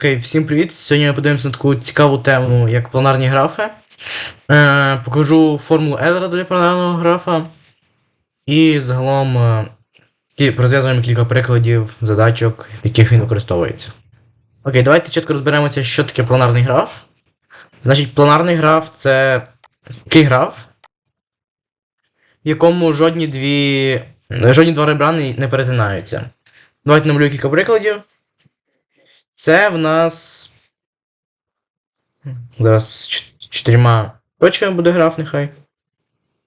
Окей, всім привіт! Сьогодні ми подивимося на таку цікаву тему, як планарні графи. Е, покажу формулу Ейлера для планарного графа. І загалом е, розв'язуємо кілька прикладів задачок, яких він використовується. Окей, давайте чітко розберемося, що таке планарний граф. Значить, планарний граф це такий граф, в якому жодні дві. жодні два ребра не перетинаються. Давайте намалюю кілька прикладів. Це в нас. Зараз з чот- чотирма точками буде граф, нехай.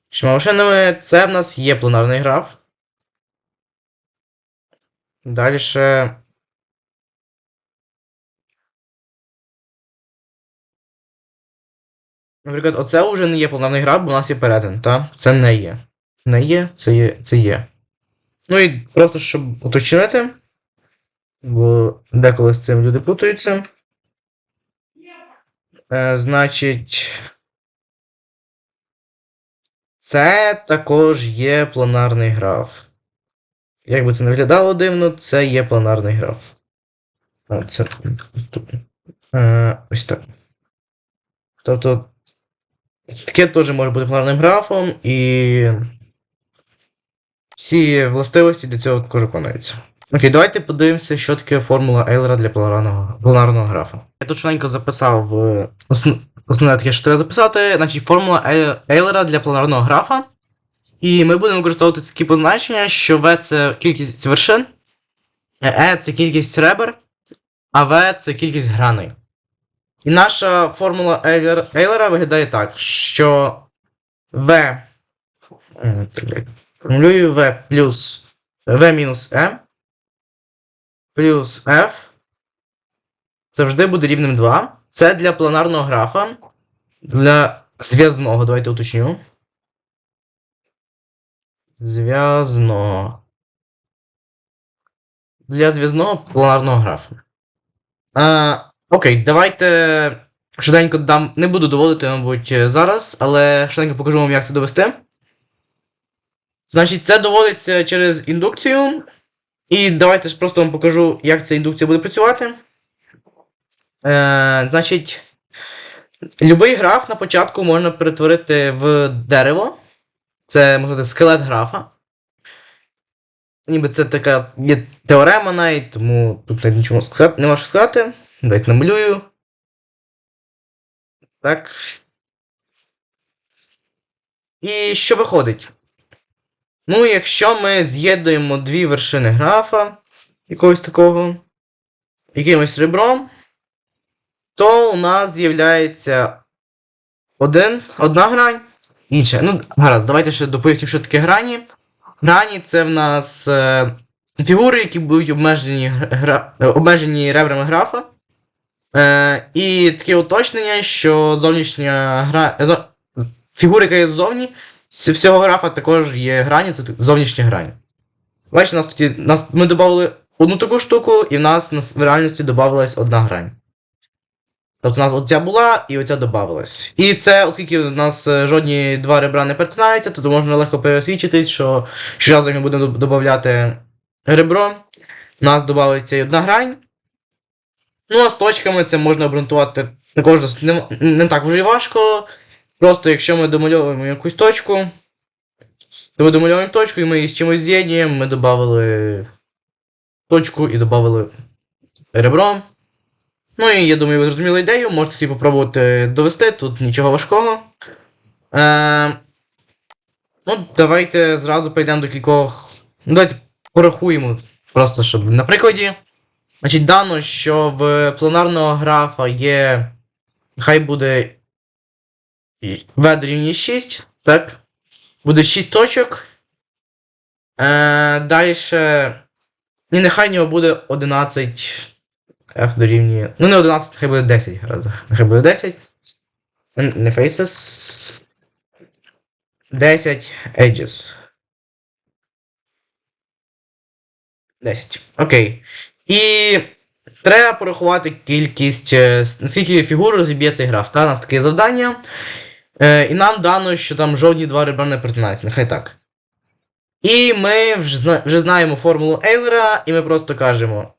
Чотирма машинами. Це в нас є планарний граф. Далі. Наприклад, оце вже не є планарний граф, бо у нас є перетин, та? Це не є. Не є, це є, це є. Ну і просто щоб уточнити бо деколи з цим люди путаються. Е, значить, це також є планарний граф. Як би це не виглядало дивно, це є планарний граф. Це, е, ось так. Тобто, таке теж може бути планарним графом, і всі властивості для цього також виконуються. Окей, давайте подивимося, що таке формула Ейлера для планарного, планарного графа. Я тут швиденько записав е, основ- основне таке, що треба записати. Значить, формула Ейлера для планарного графа. І ми будемо використовувати такі позначення, що V це кількість вершин, E це кількість ребер, а V це кількість граней. І наша формула Ейлер- Ейлера виглядає так, що V. е, Формулюю V плюс V мінус M плюс F завжди буде рівним 2. Це для планарного графа. Для зв'язного, давайте уточню. Зв'язного. Для зв'язного планарного графа. А, окей, давайте швиденько дам. Не буду доводити, мабуть, зараз, але швиденько покажу вам, як це довести. Значить, це доводиться через індукцію. І давайте ж просто вам покажу, як ця індукція буде працювати. Е, значить, любий граф на початку можна перетворити в дерево. Це можна сказати, скелет графа. Ніби це така є теорема навіть, тому тут нічого сказати, нема що сказати. Давайте намалюю. Так. І що виходить? Ну, якщо ми з'єднуємо дві вершини графа, якогось такого, якимось ребром, то у нас з'являється один, одна грань, інша. Ну, гаразд, давайте ще допоясню, що таке грані. Грані це в нас е, фігури, які будуть обмежені, гра, обмежені ребрами графа. Е, і таке уточнення, що зовнішня гра. фігура, яка є ззовні, з всього графа також є грані, це зовнішня грань. Бачите, нас тут нас, ми додали одну таку штуку, і в нас, в реальності додавалась одна грань. Тобто у нас оця була і оця додавалась. І це, оскільки у нас е, жодні два ребра не перетинаються, то можна легко пересвідчитись, що щоразу ми будемо додати ребро, у нас додається і одна грань. Ну, а з точками це можна обґрунтувати також не, не так вже і важко. Просто якщо ми домальовуємо якусь точку, то ми домальовуємо точку і ми її з чимось з'єднуємо, ми додали точку і додали ребро. Ну і я думаю, ви зрозуміли ідею, можете собі попробувати довести, тут нічого важкого. Е, ну, давайте зразу перейдемо до кількох. Ну, давайте порахуємо, просто щоб на прикладі. Значить, дано, що в планарного графа є. Хай буде v дорівнює 6, так? Буде 6 точок. Е, далі. І нехай в нього буде 11. F дорівнює. Ну, не 11, нехай буде 10 гаразд. Нехай буде 10. Не faces. 10 edges. 10. Окей. І треба порахувати кількість, е, с- скільки фігур розіб'є цей граф. Та, у нас таке завдання. Е, і нам дано, що там жодні два ребра не нехай так. І ми вже, зна- вже знаємо формулу Ейлера, і ми просто кажемо,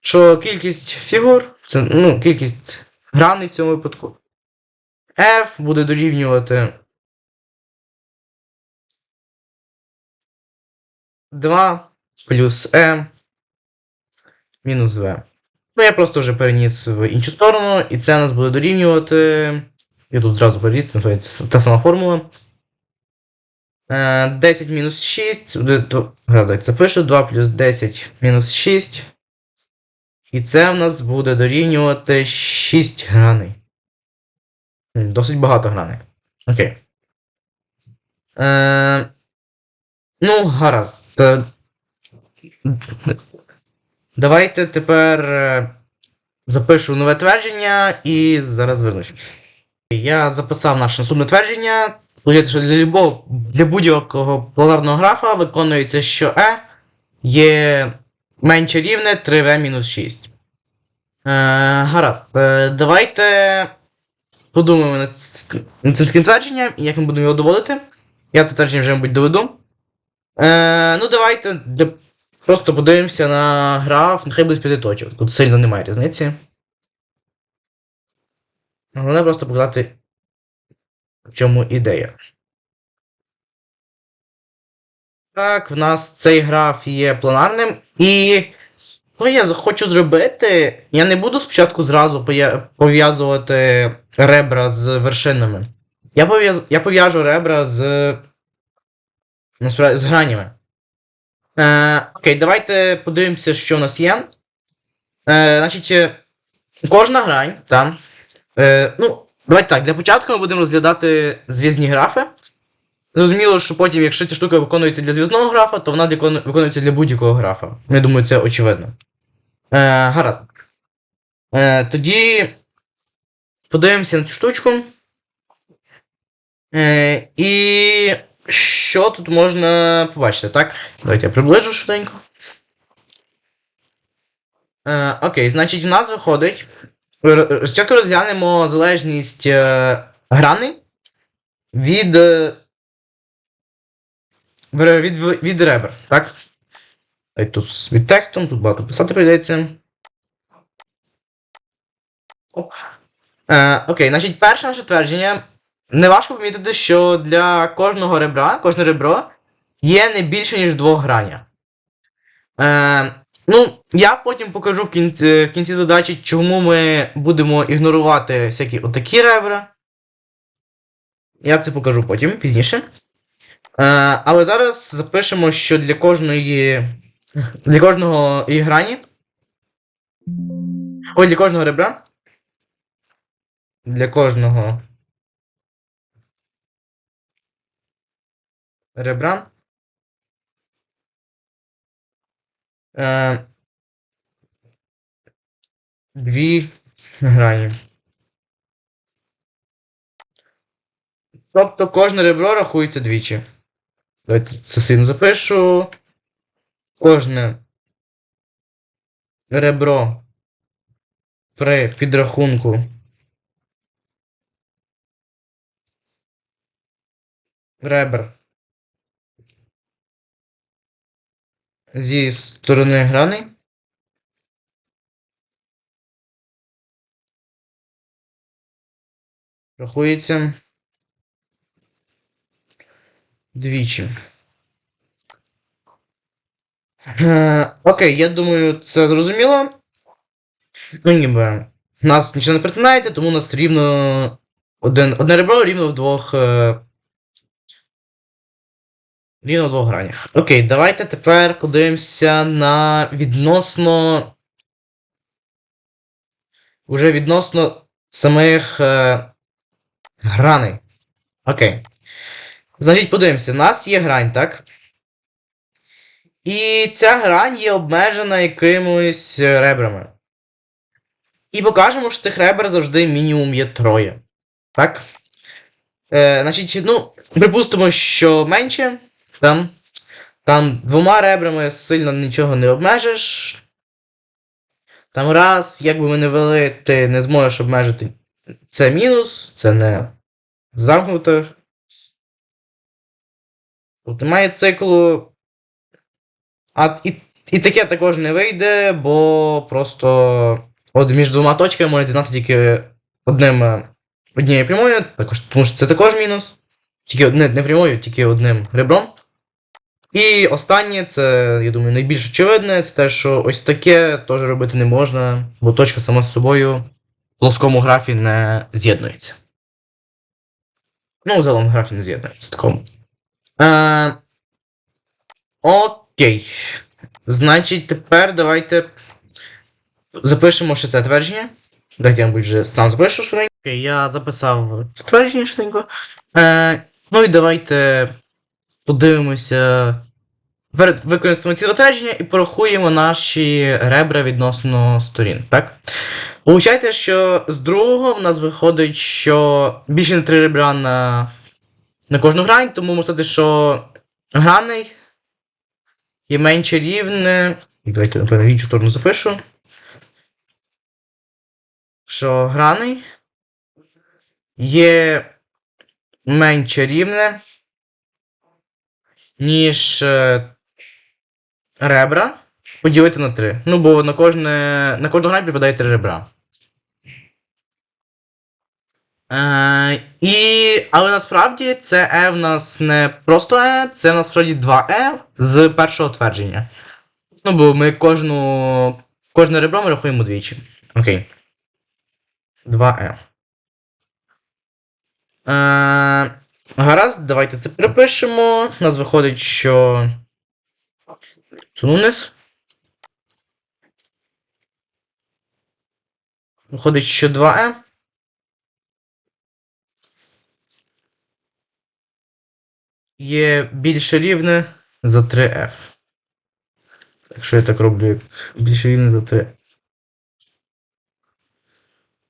що кількість фігур Це ну, кількість граней в цьому випадку. F буде дорівнювати 2 плюс m мінус v. Ну, я просто вже переніс в іншу сторону, і це нас буде дорівнювати. Я тут зразу це це та сама формула. Е, 10 мінус 6. буде дв- Гаразд, так це пишу. 2 плюс 10 мінус 6. І це в нас буде дорівнювати 6 граней. Досить багато граней. Окей. Е, ну, гаразд. Е, Давайте тепер е, запишу нове твердження і зараз вернусь. Я записав наше наступне твердження. Виходить, що для, любого, для будь-якого планарного графа виконується, що E є менше рівне 3v-6. Е, гаразд. Е, давайте подумаємо над, цим твердженням і як ми будемо його доводити. Я це твердження вже, мабуть, доведу. Е, ну, давайте Просто подивимося на граф, нехай буде з п'яти точок. Тут сильно немає різниці. Головне просто показати, в чому ідея. Так, в нас цей граф є планарним. І. Ну, я хочу зробити. Я не буду спочатку зразу пов'язувати ребра з вершинами. Я, пов'яз... я пов'яжу ребра з. Насправді, з гранями. Е, окей, давайте подивимося, що в нас є. Е, значить, кожна грань, там. Е, ну, давайте так, для початку ми будемо розглядати зв'язні графи. Зрозуміло, що потім, якщо ця штука виконується для зв'язного графа, то вона виконується для будь-якого графа. Я думаю, це очевидно. Е, гаразд. Е, тоді подивимося на цю штучку. Е, і що тут можна побачити, так? Давайте я приближу швиденько. Е, окей, значить, в нас виходить. Спочатку розглянемо залежність е, грани від. е, від, від, від ребер, так? Тут від текстом, тут багато писати прийдеться. Е, окей, значить, перше наше твердження. Неважко помітити, що для кожного ребра, кожне ребро є не більше, ніж двох граня. Е, ну, я потім покажу в кінці, в кінці задачі, чому ми будемо ігнорувати всякі отакі ребра. Я це покажу потім, пізніше. Е, але зараз запишемо, що для кожної. Для кожного і грані. Ой, для кожного ребра. Для кожного. ребра. Е, дві грані. Тобто кожне ребро рахується двічі. Давайте це сильно запишу. Кожне ребро при підрахунку ребер зі сторони грани. Рахується двічі. Е, окей, я думаю, це зрозуміло. Ну, ніби. Нас нічого не перетинається, тому у нас рівно. Один, одне ребро рівно в двох. Е, Рівно в двох гранях. Окей, давайте тепер подивимося на відносно. Уже відносно самих е, граней. Окей. Значить, подивимося, у нас є грань, так? І ця грань є обмежена якимось ребрами. І покажемо, що цих ребер завжди мінімум є троє. Так? Е, значить, ну, припустимо, що менше. Там, там двома ребрами сильно нічого не обмежиш. Там раз, як би ми не вели, ти не зможеш обмежити. Це мінус, це не замкнуто. Тут немає циклу. А і, і таке також не вийде, бо просто От між двома точками можна з'єднати тільки одним е, однією прямою, також, тому що це також мінус. Тільки одне не прямою, тільки одним ребром. І останнє, це, я думаю, найбільш очевидне, це те, що ось таке теж робити не можна, бо точка сама з собою в плоскому графі не з'єднується. Ну, в графі не з'єднується такому. Е, окей. Значить, тепер давайте запишемо ще це твердження. Дайте я, вже сам запишу швиденько. Окей, я записав це твердження швиденько. Е, ну і давайте подивимося. Використаємо ці твердження і порахуємо наші ребра відносно сторін, так? Получається, що з другого в нас виходить, що більше не три ребра на, на кожну грань, тому можна сказати, що граней є менше рівне. Давайте напевно, в іншу сторону запишу. Що граней є менше рівне, ніж е, ребра поділити на 3. Ну, бо на кожне, на кожну грань припадає 3 ребра. Е, і, але насправді це E в нас не просто E, це насправді 2E з першого твердження. Ну, бо ми кожну, кожне ребро ми рахуємо двічі. Окей. 2E. Е, гаразд, давайте це перепишемо. У нас виходить, що. Суну вниз. Виходить, що 2E. Є більше рівне за 3F. Якщо я так роблю, як більше рівне за 3.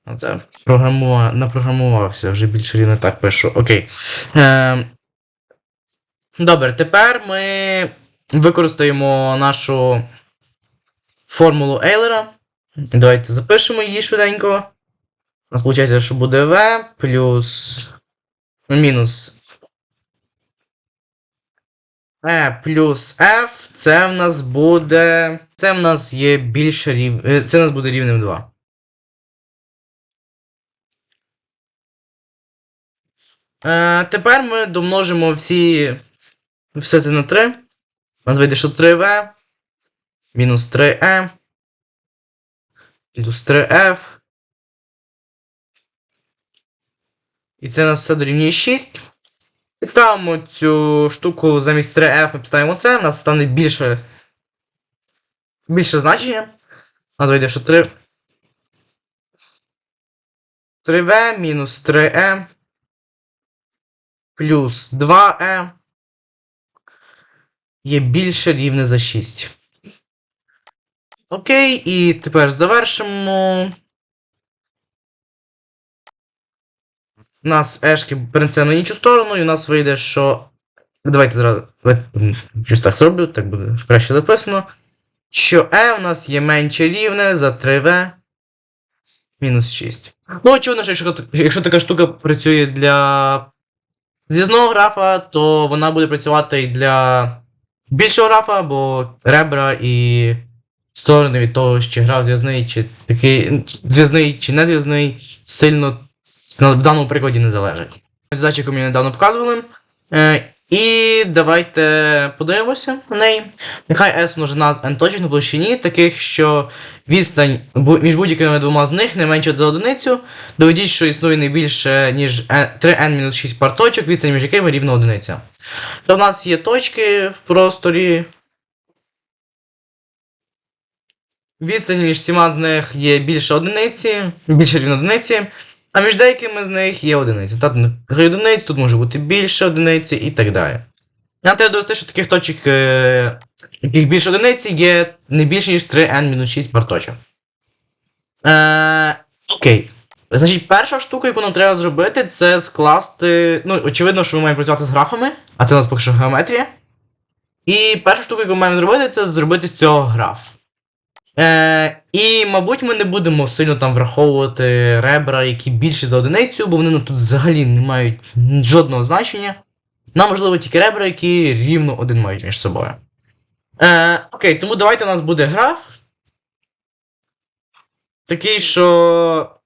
Оце програмува... напрограмувався, вже більше рівне так пишу. Окей. Е... Добре, тепер ми використаємо нашу формулу Ейлера. Давайте запишемо її швиденько. У нас виходить, що буде V плюс мінус E плюс F. Це в нас буде. Це в нас є більше рів... е, Це в нас буде рівнем 2. Е, тепер ми домножимо всі. Все це на 3. У нас вийде, що 3V мінус 3E плюс 3F. І це у нас все дорівнює 6. Підставимо цю штуку замість 3F, ми підставимо це, у нас стане більше. Більше значення. У нас вийде, що 3. 3V мінус 3E плюс 2E є більше рівне за 6. Окей, і тепер завершимо. У нас ешки перенесе на іншу сторону, і у нас вийде, що. Давайте зразу. Щось так зроблю, так буде краще записано. Що E у нас є менше рівне за 3V мінус 6. Ну, очевидно, що якщо така штука працює для зв'язного графа, то вона буде працювати і для більшого графа, бо ребра і сторони від того, чи грав зв'язний, чи такий зв'язний, чи не зв'язний, сильно в даному прикладі не залежить. Задачі, яку мені недавно показували. І давайте подивимося на неї. Нехай S множина з n точок на площині, таких, що відстань між будь-якими двома з них не менше за одиницю. Доведіть, що існує не більше, ніж 3n-6 пар точок, відстань між якими рівна одиниця. То в нас є точки в просторі. Відстань між всіма з них є більше одиниці, більше рівно одиниці, а між деякими з них є одиниці. Тут три одиниць, тут може бути більше одиниці і так далі. Нам треба довести, що таких точок, е, яких більше одиниці, є не більше, ніж 3n-6 пар точок. Е, окей. Значить, перша штука, яку нам треба зробити, це скласти. Ну, очевидно, що ми маємо працювати з графами, а це у нас поки що геометрія. І перша штука, яку ми маємо зробити, це зробити з цього граф. Е, і, мабуть, ми не будемо сильно там враховувати ребра, які більші за одиницю, бо вони ну, тут взагалі не мають жодного значення. Нам важливо тільки ребра, які рівно один мають між собою. Е, окей, тому давайте у нас буде граф. такий, що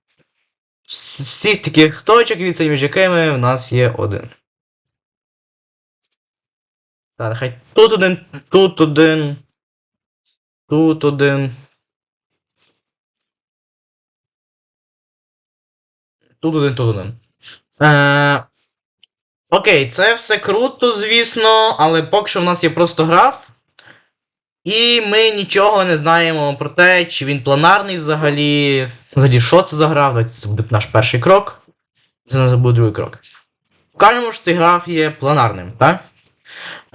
всіх таких точок, відстань між якими в нас є один. Так, нехай тут один, тут один. Тут один. Тут один, тут один. Е, окей, це все круто, звісно, але поки що в нас є просто граф. І ми нічого не знаємо про те, чи він планарний взагалі. Взагалі, що це за граф? Це буде наш перший крок. Це буде другий крок. Кажемо, що цей граф є планарним, так?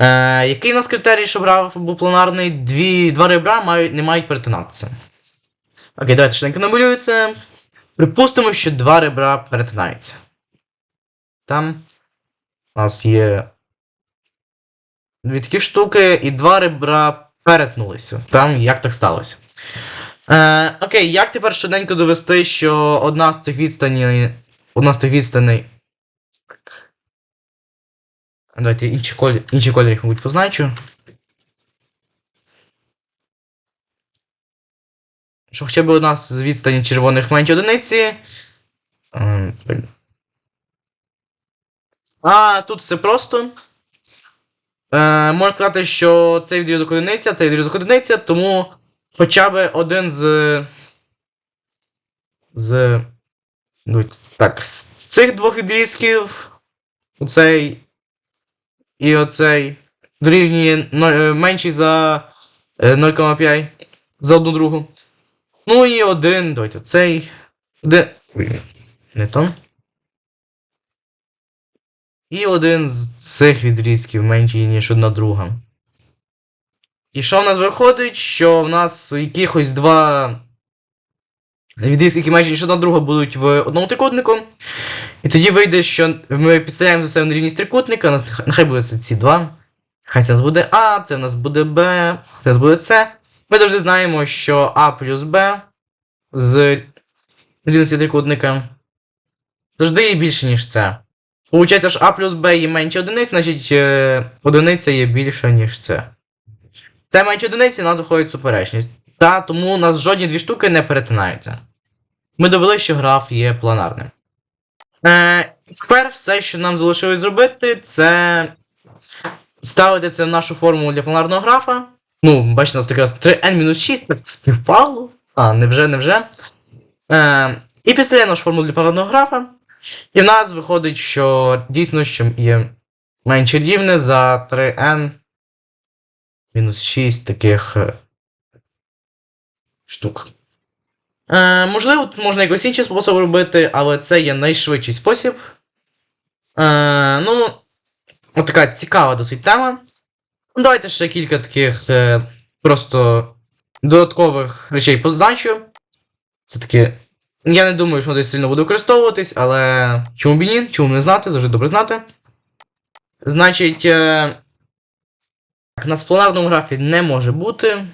Е, який у нас критерій, щоб граф був планарний? Дві, два ребра мають, не мають перетинатися. Окей, давайте швиденько намалюється. Припустимо, що два ребра перетинаються. Там у нас є дві такі штуки, і два ребра перетнулися. Там як так сталося. Е, окей, як тепер швиденько довести, що одна з цих відстаней. Одна з тих відстаней. Давайте інші колір, інші кольори, їх, мабуть, позначу. Що хоча б одна з відстані червоних менше одиниці. Ем. А, тут все просто. Е, можна сказати, що цей відрізок одиниця, цей відрізок одиниця, тому хоча б один з. З. Ну, так, з цих двох відрізків. Оцей. І оцей. Дорівнює е, менший за е, 0,5 за одну другу. Ну і один, давайте оцей. Один. Не то. І один з цих відрізків менший, ніж одна друга. І що в нас виходить? Що в нас якихось два відрізки, менші, ніж одна друга, будуть в одному трикутнику. І тоді вийде, що ми підставляємо за себе на рівність трикутника, нехай- буде це ці два. Хай це буде А, це в нас буде Б, це у нас буде С. Ми завжди знаємо, що А плюс Б з рівності трикутника завжди є більше, ніж С. Получається, що А плюс Б є менше одиниць, значить е, одиниця є більша, ніж С. Це менше одиниці, у нас виходить суперечність. Та тому у нас жодні дві штуки не перетинаються. Ми довели, що граф є планарним. Е, тепер все, що нам залишилось зробити, це ставити це в нашу формулу для планарного графа. Ну, бачите, у нас якраз 3n-6, так співпало. А, невже, невже. Е, і підставляємо нашу формулу для планарного графа. І в нас виходить, що дійсно що є менше рівне за 3n мінус 6 таких е, штук. Е, можливо, можна якось інший спосіб робити, але це є найшвидший спосіб. Е, ну, от така цікава досить тема. Давайте ще кілька таких е, просто додаткових речей позначу. Це таке. Я не думаю, що десь сильно буде використовуватись, але чому б ні? Чому не знати, завжди добре знати. Значить, е, так, на спланарному графі не може бути.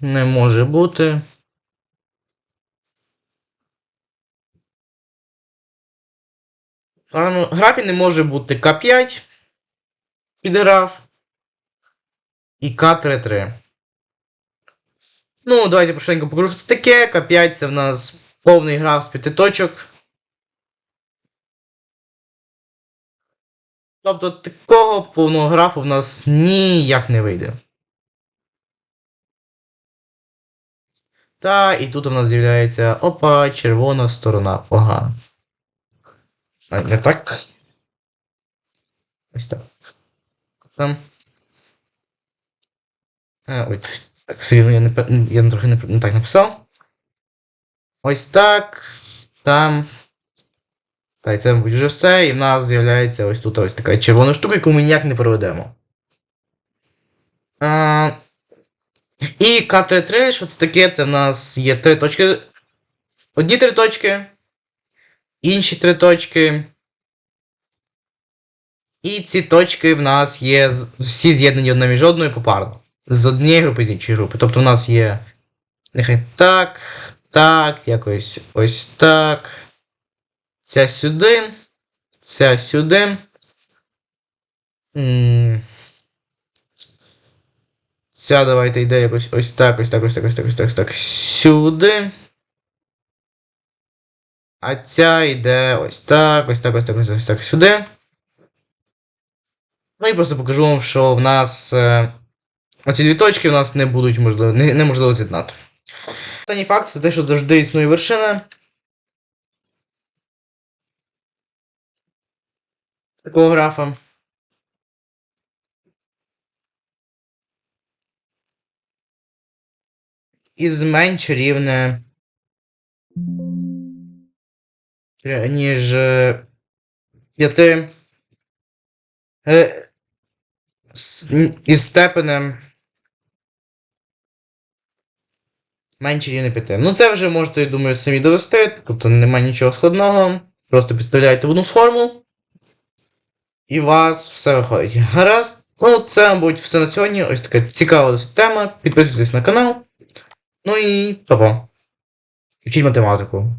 Не може бути. Графі не може бути К5 підграф і К33. Ну, давайте пошвиденько покажу, що це таке. К5 це в нас повний граф з п'яти точок. Тобто такого повного графу в нас ніяк не вийде. Та, і тут у нас з'являється опа, червона сторона погана. А, Не так. Ось так. Там. А, ой, так, все рівно я не, я трохи не, не так написав. Ось так. Там. Та, і це, мабуть, вже все. І в нас з'являється ось тут ось така червона штука, яку ми ніяк не проведемо. А, і К33, що це таке? Це в нас є три точки. Одні три точки. Інші три точки. І ці точки в нас є всі з'єднані одна між одною попарно. З однієї групи з іншої групи. Тобто в нас є. Нехай так, так, якось ось так. Ця сюди. Ця сюди. Ця давайте йде якось ось так, ось так, ось так, ось так, ось так, ось так. Сюди. А ця йде ось так, ось так, ось так, ось так, ось так сюди. Ну і просто покажу вам, що в нас е, оці дві точки в нас не будуть можливо, не, неможливо з'єднати. Останній факт це те, що завжди існує вершина. Такого графа. Із менш рівне. Ніж е, п'яти. Е, із степенем. Менше рівне 5. Ну, це вже можете, я думаю, самі довести. Тобто немає нічого складного. Просто підставляєте в одну форму. І у вас все виходить. Гаразд. Ну, це, мабуть, все на сьогодні. Ось така цікава досить тема. Підписуйтесь на канал. Ну і па-па. Вчіть математику.